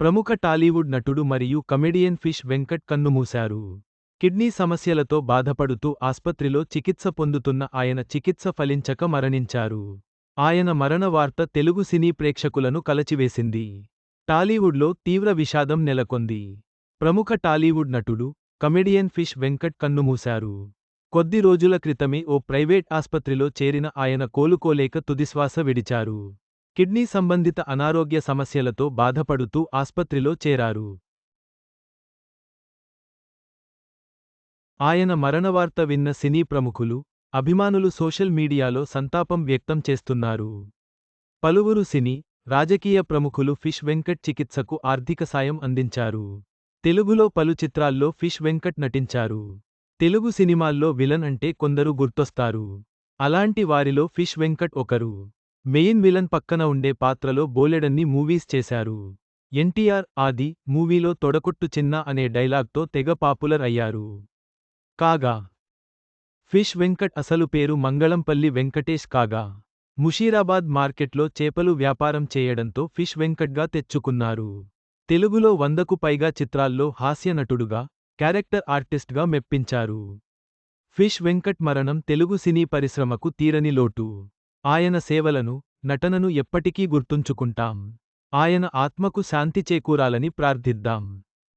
ప్రముఖ టాలీవుడ్ నటుడు మరియు కమెడియన్ ఫిష్ వెంకట్ కన్నుమూశారు. కిడ్నీ సమస్యలతో బాధపడుతూ ఆస్పత్రిలో చికిత్స పొందుతున్న ఆయన చికిత్స ఫలించక మరణించారు. ఆయన మరణ వార్త తెలుగు సినీ ప్రేక్షకులను కలచివేసింది. టాలీవుడ్లో తీవ్ర విషాదం నెలకొంది. ప్రముఖ టాలీవుడ్ నటుడు కమెడియన్ ఫిష్ వెంకట్ కన్నుమూశారు. కొద్ది రోజుల క్రితమే ఓ ప్రైవేట్ ఆస్పత్రిలో చేరిన ఆయన కోలుకోలేక తుదిశ్వాస విడిచారు. కిడ్నీ సంబంధిత అనారోగ్య సమస్యలతో బాధపడుతూ ఆస్పత్రిలో చేరారు. ఆయన మరణవార్త విన్న సినీ ప్రముఖులు అభిమానులు సోషల్ మీడియాలో సంతాపం వ్యక్తం చేస్తున్నారు. పలువురు సినీ రాజకీయ ప్రముఖులు ఫిష్ వెంకట్ చికిత్సకు ఆర్థిక సాయం అందించారు. తెలుగులో పలు చిత్రాల్లో ఫిష్ వెంకట్ నటించారు. తెలుగు సినిమాల్లో విలన్ అంటే కొందరు గుర్తొస్తారు. అలాంటి వారిలో ఫిష్ వెంకట్ ఒకరు. మెయిన్ విలన్ పక్కన ఉండే పాత్రలో బోలెడన్ని మూవీస్ చేశారు. ఎన్టీఆర్ ఆది మూవీలో తొడకొట్టు చిన్న అనే డైలాగ్తో తెగ పాపులర్ అయ్యారు. కాగా ఫిష్ వెంకట్ అసలు పేరు మంగళంపల్లి వెంకటేష్ కాగా ముషీరాబాద్ మార్కెట్లో చేపలు వ్యాపారం చేయడంతో ఫిష్ వెంకట్గా తెచ్చుకున్నారు. తెలుగులో వందకు పైగా చిత్రాల్లో హాస్య నటుడుగా క్యారెక్టర్ ఆర్టిస్ట్గా మెప్పించారు. ఫిష్ వెంకట్ మరణం తెలుగు సినీ పరిశ్రమకు తీరని లోటు. ఆయన సేవలను నటనను ఎప్పటికీ గుర్తుంచుకుంటాం. ఆయన ఆత్మకు శాంతి చేకూరాలని ప్రార్థిద్దాం.